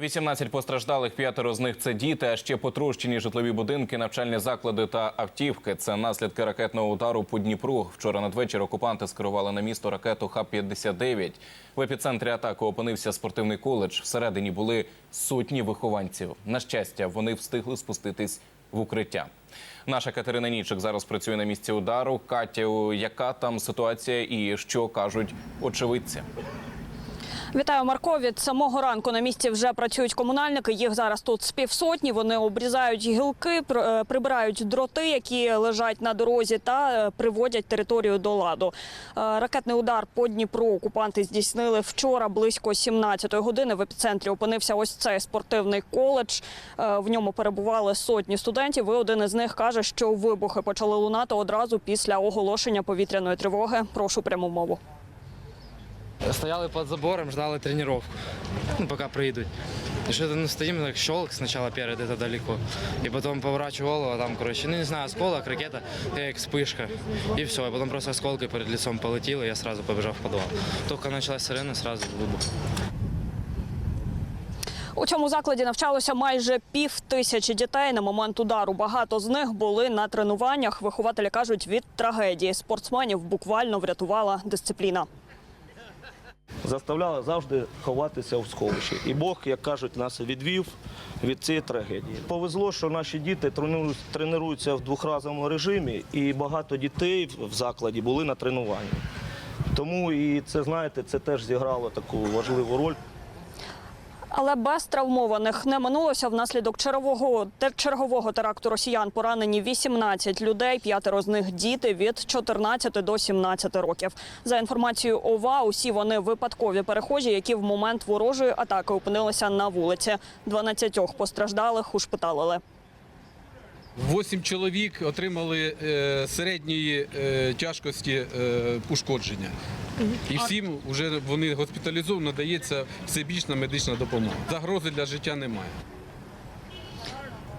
18 постраждалих, п'ятеро з них це діти, а ще потрощені житлові будинки, навчальні заклади та автівки. Це наслідки ракетного удару по Дніпру. Вчора надвечір окупанти скерували на місто ракету Х-59. В епіцентрі атаки опинився спортивний коледж. Всередині були сотні вихованців. На щастя, вони встигли спуститись в укриття. Наша Катерина Нічик зараз працює на місці удару. Катя, яка там ситуація і що кажуть очевидці? Вітаю, Марко. Від самого ранку на місці вже працюють комунальники. Їх зараз тут з півсотні. Вони обрізають гілки, е, прибирають дроти, які лежать на дорозі, та е, приводять територію до ладу. Е, Ракетний удар по Дніпру окупанти здійснили вчора близько 17-ї години. В епіцентрі опинився ось цей спортивний коледж. В ньому перебували сотні студентів. І один із них каже, що вибухи почали лунати одразу після оголошення повітряної тривоги. Прошу пряму мову. Стояли под забором, ждали тренировку, ну, пока приедут. И что-то ну, стоим, так щелк сначала перед, это далеко. И потом поворачиваю голову, а там, короче, ну не знаю, осколок, ракета, и как вспышка. И все, и потом просто осколки перед лицом полетело, и я сразу побежал в подвал. Только началась сирена, сразу выбух. У цьому закладі навчалося майже пів тисячі дітей. На момент удару багато з них були на тренуваннях. Вихователі кажуть, від трагедії спортсменів буквально врятувала дисципліна. заставляли завжди ховатися в сховищі. І Бог, як кажуть, нас відвів від цієї трагедії. Повезло, що наші діти тренуються в двохразовому режимі, і багато дітей в закладі були на тренуванні. Тому і це, знаєте, це теж зіграло таку важливу роль. Але без травмованих не минулося. Внаслідок чергового, чергового теракту росіян поранені 18 людей, п'ятеро з них діти від 14 до 17 років. За інформацією ОВА, усі вони випадкові перехожі, які в момент ворожої атаки опинилися на вулиці. 12 постраждалих ушпиталили. Восім чоловік отримали е, середньої е, тяжкості е, ушкодження. І всім вже вони госпіталізовані, надається всебічна медична допомога. Загрози для життя немає.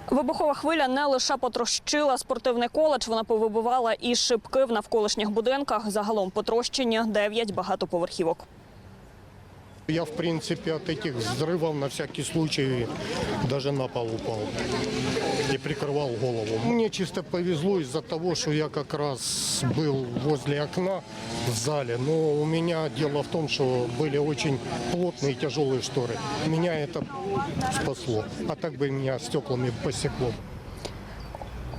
Вибухова хвиля не лише потрощила спортивний коледж, вона повибивала і шибки в навколишніх будинках. Загалом потрощені 9 багатоповерхівок. Я, в принципе, от этих взрывов на всякий случай даже на пол упал и прикрывал голову. Мне чисто повезло из-за того, что я как раз был возле окна в зале, но у меня дело в том, что были очень плотные и тяжелые шторы. Меня это спасло, а так бы меня стеклами посекло.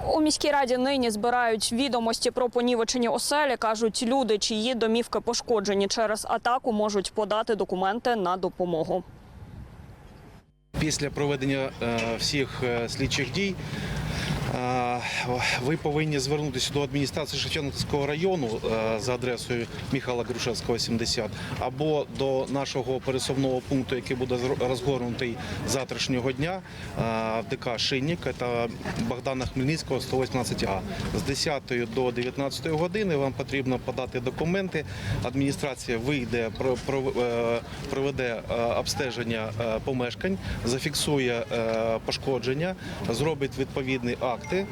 У міській раді нині збирають відомості про понівечені оселі. кажуть, люди, чиї домівки пошкоджені через атаку, можуть подати документи на допомогу. Після проведення е, всіх е, слідчих дій ви повинні звернутися до адміністрації Шевченківського району е, за адресою Михайла Грушевського, 70, або до нашого пересувного пункту, який буде розгорнутий завтрашнього дня е, в ДК Шинник, це Богдана Хмельницького, 118А. З 10 до 19 години вам потрібно подати документи. Адміністрація вийде, е, проведе обстеження помешкань, зафіксує пошкодження, зробить відповідні акти.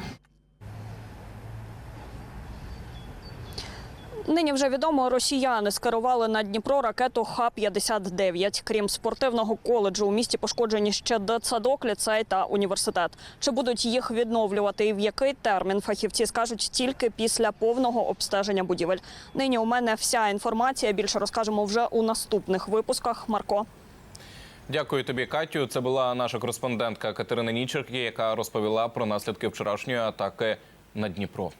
Нині вже відомо, росіяни скерували на Дніпро ракету Х-59. Крім спортивного коледжу, у місті пошкоджені ще дитсадок, ліцей та університет. Чи будуть їх відновлювати і в який термін фахівці скажуть тільки після повного обстеження будівель. Нині у мене вся інформація. Більше розкажемо вже у наступних випусках. Марко. Дякую тобі, Катю. Це була наша кореспондентка Катерина Нічерки, яка розповіла про наслідки вчорашньої атаки на Дніпро.